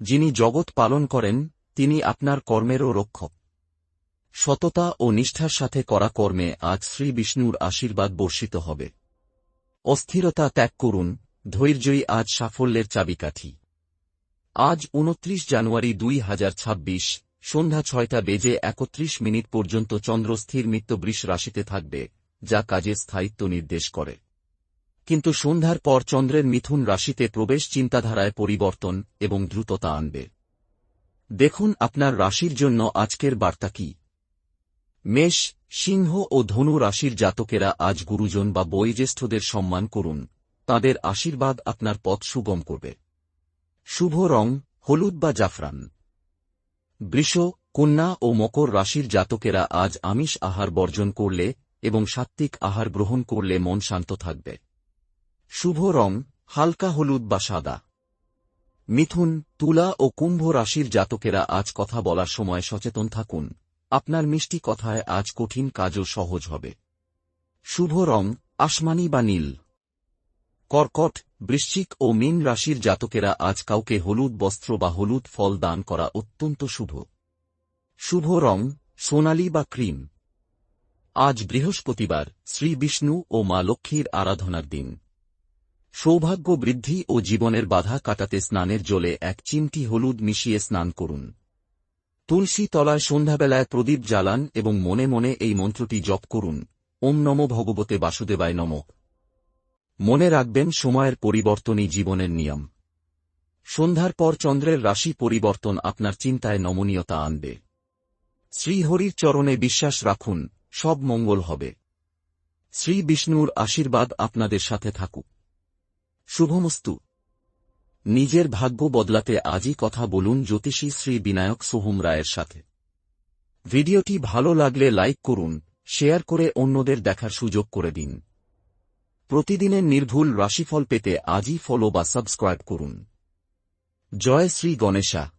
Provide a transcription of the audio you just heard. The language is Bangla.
যিনি জগৎ পালন করেন, তিনি আপনার কর্মেরও রক্ষক। সততা ও নিষ্ঠার সাথে করা কর্মে আজ শ্রী বিষ্ণুর আশীর্বাদ বর্ষিত হবে। অস্থিরতা ত্যাগ করুন, ধৈর্যই আজ সাফল্যের চাবিকাঠি। আজ উনত্রিশ জানুয়ারি দুই হাজার ছাব্বিশ, সন্ধ্যা ছয়টা বেজে একত্রিশ মিনিট পর্যন্ত চন্দ্র স্থির মিত্র বৃষ রাশিতে থাকবে, যা কাজের স্থায়িত্ব নির্দেশ করে। কিন্তু সন্ধ্যার পর চন্দ্রের মিথুন রাশিতে প্রবেশ চিন্তাধারায় পরিবর্তন এবং দ্রুততা আনবে। দেখুন আপনার রাশির জন্য আজকের বার্তা কি। মেষ, সিংহ ও ধনু রাশির জাতকেরা আজ গুরুজন বা বয়োজ্যেষ্ঠদের সম্মান করুন। তাদের আশীর্বাদ আপনার পথ সুগম করবে। শুভ রং, হলুদ বা জাফরান। বৃষ, কন্যা ও মকর রাশির জাতকেরা আজ আমিষ আহার বর্জন করলে এবং সাত্ত্বিক আহার গ্রহণ করলে মন শান্ত থাকবে। শুভ রং, হালকা হলুদ বা সাদা। মিথুন, তুলা ও কুম্ভ রাশির জাতকেরা আজ কথা বলার সময় সচেতন থাকুন। আপনার মিষ্টি কথায় আজ কঠিন কাজও সহজ হবে। শুভ রং, আসমানি বা নীল। কর্কট, বৃশ্চিক ও মীন রাশির জাতকেরা আজ কাউকে হলুদ বস্ত্র বা হলুদ ফল দান করা অত্যন্ত শুভ। শুভ রং, সোনালি বা ক্রিম। আজ বৃহস্পতিবার, শ্রী বিষ্ণু ও মা লক্ষ্মীর আরাধনার দিন। সৌভাগ্য বৃদ্ধি ও জীবনের বাধা কাটাতে স্নানের জলে এক চিমটি হলুদ মিশিয়ে স্নান করুন। তুলসী তলায় সন্ধ্যাবেলায় প্রদীপ জ্বালান এবং মনে মনে এই মন্ত্রটি জপ করুন। ওম নম ভগবতে বাসুদেবায় নম। মনে রাখবেন, সময়ের পরিবর্তনই জীবনের নিয়ম। সন্ধ্যার পর চন্দ্রের রাশি পরিবর্তন আপনার চিন্তায় নমনীয়তা আনবে। শ্রীহরির চরণে বিশ্বাস রাখুন, সব মঙ্গল হবে। শ্রী বিষ্ণুর আশীর্বাদ আপনাদের সাথে থাকুক। শুভমস্তু। নিজের ভাগ্য বদলাতে আজই কথা বলুন জ্যোতিষী শ্রী বিনায়ক সোহম রায়ের সাথে। ভিডিওটি ভালো লাগলে লাইক করুন, শেয়ার করে অন্যদের দেখার সুযোগ করে দিন। প্রতিদিনের নির্ভুল রাশিফল পেতে আজই ফলো বা সাবস্ক্রাইব করুন। জয় শ্রী গণেশা।